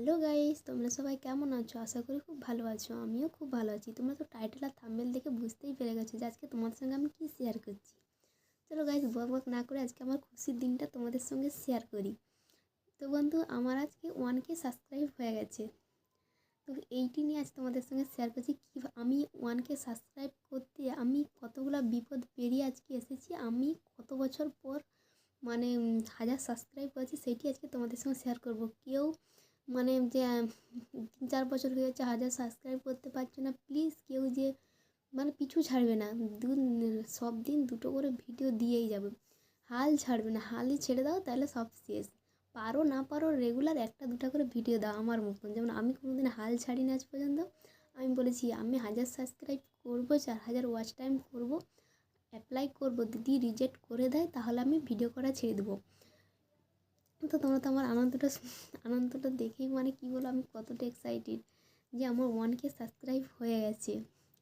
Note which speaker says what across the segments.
Speaker 1: Hello guys, তোমরা সবাই কেমন আছো? আশা করি খুব ভালো আছো, আমিও খুব ভালো আছি। তোমরা তো টাইটেল আর থাম্বনেল দেখে বুঝতেই পেরে গেছো যে আজকে তোমাদের সঙ্গে আমি কী শেয়ার করছি। চলো গাইস, বক বক না করে আজকে আমার খুশির দিনটা তোমাদের সঙ্গে শেয়ার করি। তো বন্ধু, আমার আজকে ওয়ান কে সাবস্ক্রাইব হয়ে গেছে। তো এইটি নিয়ে আজ তোমাদের সঙ্গে শেয়ার করছি কী আমি ওয়ান কে সাবস্ক্রাইব করতে আমি কতগুলো বিপদ পেরিয়ে আজকে এসেছি, আমি কত বছর পর মানে হাজার সাবস্ক্রাইব করেছি সেটি আজকে তোমাদের সঙ্গে শেয়ার করব। কেউ মানে যে তিন চার বছর হয়ে যাচ্ছে, হাজার সাবস্ক্রাইব করতে পারছে না প্লিজ কেউ যে মানে পিছু ছাড়বে না। দু, সব দিন দুটো করে ভিডিও দিয়েই যাবে। হাল ছাড়বে না। হালই ছেড়ে দাও, তাহলে সব শেষ। পারো না পারো রেগুলার একটা দুটা করে ভিডিও দাও আমার মতন। যেমন আমি কোনোদিন হাল ছাড়িনি আজ পর্যন্ত। আমি বলেছি, আমি হাজার সাবস্ক্রাইব করব, চার হাজার ওয়াচ টাইম করব অ্যাপ্লাই করব দিদি রিজেক্ট করে দেয়, তাহলে আমি ভিডিও করা ছেড়ে দেবো। তো তোমরা তো আমার আনন্দটা আনন্দটা দেখেই মানে কী বলো আমি কতটা এক্সাইটেড যে আমার ওয়ান কে সাবস্ক্রাইব হয়ে গেছে।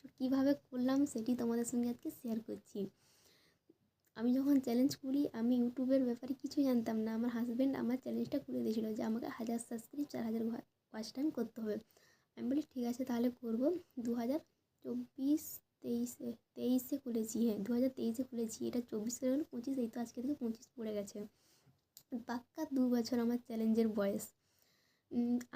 Speaker 1: তো কীভাবে করলাম সেটি তোমাদের সঙ্গে আজকে শেয়ার করছি। আমি যখন চ্যালেঞ্জ করি, আমি ইউটিউবের ব্যাপারে কিছু জানতাম না। আমার হাজব্যান্ড আমার চ্যালেঞ্জটা করে দিয়েছিল যে আমাকে হাজার সাবস্ক্রাইব চার হাজার ওয়াচ টাইম করতে হবে। আমি বলি, ঠিক আছে তাহলে করব। দু হাজার চব্বিশ তেইশে তেইশে খুলেছি হ্যাঁ দু হাজার তেইশে খুলেছি এটা চব্বিশে হলো পঁচিশ, এই তো আজকে থেকে পঁচিশ পড়ে গেছে। পাক্কা দু বছর আমার চ্যালেঞ্জের বয়স।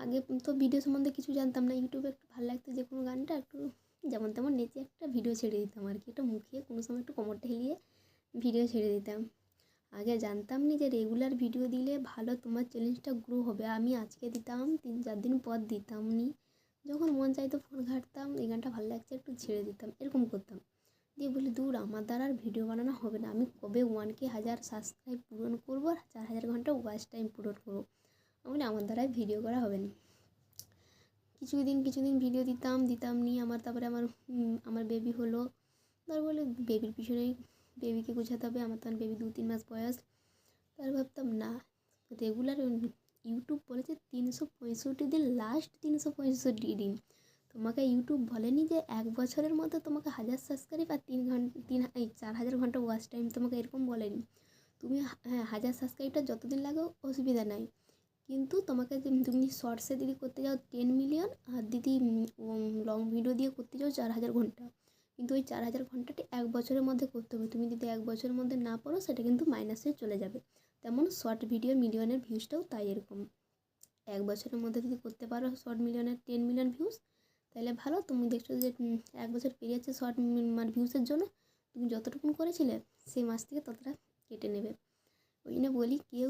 Speaker 1: আগে তো ভিডিও সম্বন্ধে কিছু জানতাম না ইউটিউবে একটু ভালো লাগতো যে কোনো গানটা একটু যেমন তেমন নেচে একটা ভিডিও ছেড়ে দিতাম আর কি, একটা মুখিয়ে কোনো সময় একটু কোমরটা হেলিয়ে ভিডিও ছেড়ে দিতাম। আগে জানতাম নি যে রেগুলার ভিডিও দিলে ভালো তোমার চ্যালেঞ্জটা গ্রো হবে। আমি আজকে দিতাম, তিন চার দিন পর দিতাম নি। যখন মন চাইতো ফোন ঘাঁটতাম, এই গানটা ভালো লাগছে একটু ছেড়ে দিতাম, এরকম করতাম। দিয়ে বলি, দূর, আমার দ্বারা আর ভিডিও বানানো হবে না। আমি কবে ওয়ান কে হাজার সাবস্ক্রাইব পূরণ করব আর চার হাজার ঘণ্টা ওয়াচ টাইম পূরণ করব? আমি বলি, আমার দ্বারাই ভিডিও করা হবে না। কিছুদিন কিছুদিন ভিডিও দিতাম দিতাম নি, আমার তারপরে আমার আমার বেবি হলো। তারপর বলে বেবির পিছনে বেবিকে গোছাতে হবে, আমার তখন বেবি দু তিন মাস বয়স। তার ভাবতাম, না রেগুলার ইউটিউব বলেছে তিনশো পঁয়ষট্টি দিন লাস্ট তিনশো পঁয়ষট্টি দিন। তোমাকে ইউটিউব বলেনি যে এক বছরের মধ্যে তোমাকে হাজার সাবস্ক্রাইব আর তিন ঘণ্টা তিন এই চার হাজার ঘণ্টা ওয়াচ টাইম তোমাকে এরকম বলেনি। তুমি হ্যাঁ হাজার সাবস্ক্রাইবটা যতদিন লাগো অসুবিধা নাই। কিন্তু তোমাকে তুমি শর্টসে দিদি করতে যাও টেন মিলিয়ন আর দিদি লং ভিডিও দিয়ে করতে যাও চার হাজার ঘণ্টা। কিন্তু ওই চার হাজার ঘন্টাটি এক বছরের মধ্যে করতে হবে। তুমি যদি এক বছরের মধ্যে না পড়ো সেটা কিন্তু মাইনাসে চলে যাবে। তেমন শর্ট ভিডিও মিলিয়নের ভিউজটাও তাই এরকম। এক বছরের মধ্যে যদি করতে পারো শর্ট মিলিয়নের টেন মিলিয়ন ভিউজ তাহলে ভালো, তুমি দেখছ যে এক বছর পেরিয়ে যাচ্ছে শর্ট মানে ভিউসের জন্য। তুমি যতটুকুন করেছিলে, সেই মাস থেকে ততটা কেটে নেবে। ওই জন্য বলি, কেউ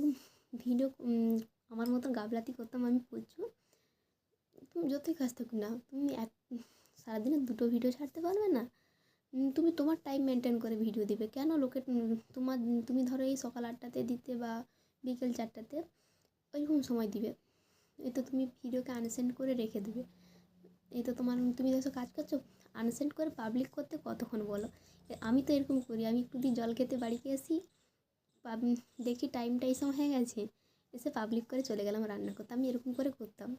Speaker 1: ভিডিও আমার মতো গাবলাতি করতাম আমি প্রচুর। তুমি যতই কাজ থাকুক না, তুমি এক, সারাদিনে দুটো ভিডিও ছাড়তে পারবে না। তুমি তোমার টাইম মেনটেন করে ভিডিও দিবে। কেন লোকে তোমার, তুমি ধরো এই সকাল আটটাতে দিতে বা বিকেল চারটাতে, ওইরকম সময় দিবে। এতে তুমি ভিডিওকে আনসেন্ড করে রেখে দেবে। এই তো তোমার, তুমি দেখো কাজ করছ? আনসেন্ড করে পাবলিক করতে কতক্ষণ বলো? আমি তো এরকম করি, আমি একটু দিন জল খেতে বাড়িতে আসি দেখি টাইমটা এই সময় হয়ে গেছে, এসে পাবলিক করে চলে গেলাম রান্না করতে। আমি এরকম করে করতাম।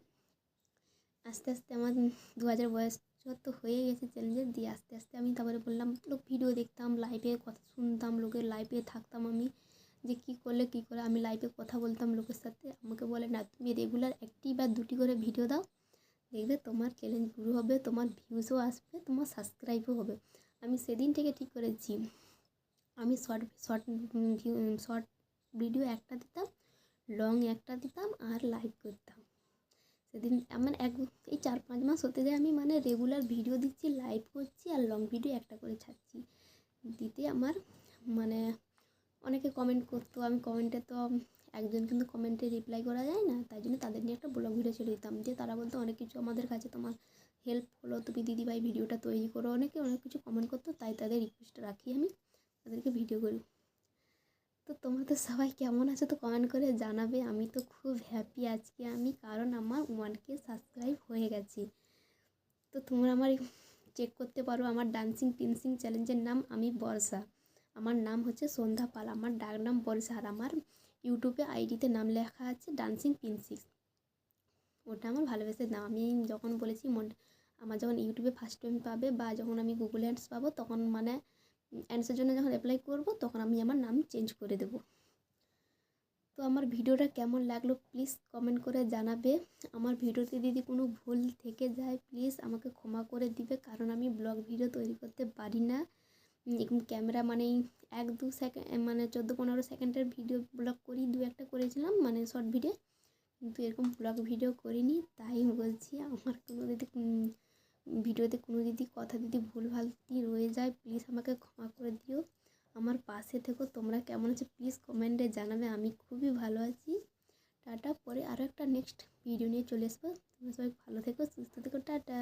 Speaker 1: আস্তে আস্তে আমার দু হাজার বয়স যত হয়ে গেছে চ্যালেঞ্জের দিয়ে আস্তে আস্তে আমি তারপরে বললাম, লোক ভিডিও দেখতাম লাইভে কথা শুনতাম, লোকের লাইভে থাকতাম আমি, যে কী করলে কী করে, আমি লাইভে কথা বলতাম লোকের সাথে, আমাকে বলে, না, তুমি রেগুলার একটি বা দুটি করে ভিডিও দাও দেখবে তোমার চ্যালেঞ্জ শুরু হবে, তোমার ভিউজও আসবে, তোমার সাবস্ক্রাইবও হবে। আমি সেদিন থেকে ঠিক করেছি। আমি শর্ট শর্ট শর্ট ভিডিও একটা দিতাম লং একটা দিতাম আর লাইভ করতাম। সেদিন আমার এক, এই চার, পাঁচ মাস হতে যায় আমি মানে রেগুলার ভিডিও দিচ্ছি লাইভ করছি আর লং ভিডিও একটা করে ছাড়ছি। দিতে আমার মানে অনেকে কমেন্ট করতো, আমি কমেন্টে তো একজন কিন্তু কমেন্টে রিপ্লাই করা যায় না, তাই জন্য তাদের নিয়ে একটা ব্লগ ভিডিও ছেড়ে দিতাম, যে তারা বলতো, অনেক কিছু আমাদের কাছে তোমার হেল্প হলো, তুমি দিদিভাই ভিডিওটা তৈরি করো। অনেকে অনেক কিছু কমেন্ট করতো, তাই তাদের রিকোয়েস্ট রাখি আমি, তাদেরকে ভিডিও করি। তো তোমরা তো সবাই কেমন আছো তো কমেন্ট করে জানাবে, আমি তো খুব হ্যাপি আজকে আমি, কারণ আমার ওয়ান কে সাবস্ক্রাইব হয়ে গেছে। তো তোমরা আমার চেক করতে পারো, আমার ডান্সিং পিনসিং চ্যালেঞ্জের নাম আমি বর্ষা। আমার নাম হচ্ছে সন্ধ্যা পাল, আমার ডাক নাম আর আমার ইউটিউবে আইডিতে নাম লেখা আছে ডান্সিং পিনসিং ওটা আমার ভালোবেসে নাম আমি যখন বলেছি মন, আমার যখন ইউটিউবে ফার্স্ট টাইম পাবে বা যখন আমি গুগল অ্যাডস পাবো, তখন মানে অ্যাডসের জন্য যখন অ্যাপ্লাই করব, তখন আমি আমার নাম চেঞ্জ করে দেবো। তো আমার ভিডিওটা কেমন লাগল প্লিজ কমেন্ট করে জানাবে। আমার ভিডিওতে যদি কোনো ভুল থেকে যায় প্লিজ আমাকে ক্ষমা করে দিবে, কারণ আমি ব্লগ ভিডিও তৈরি করতে পারি না। এরকম ক্যামেরা মানে এক দু সেকেন্ড মানে চোদ্দ পনেরো সেকেন্ডের ভিডিও ব্লগ করি, দু একটা করেছিলাম মানে শর্ট ভিডিও। কিন্তু এরকম ব্লগ ভিডিও করিনি, তাই বলছি আমার কোনো যদি ভিডিওতে কোনো যদি কথা যদি ভুল ভালতি রয়ে যায় প্লিজ আমাকে ক্ষমা করে দিও। আমার পাশে থেকো, তোমরা কেমন আছো প্লিজ কমেন্টে জানাবে, আমি খুবই ভালো আছি। টাটা, পরে আরও একটা নেক্সট ভিডিও নিয়ে চলে আসব। তোমরা সবাই ভালো থেকো, সুস্থ থেকো, টাটা।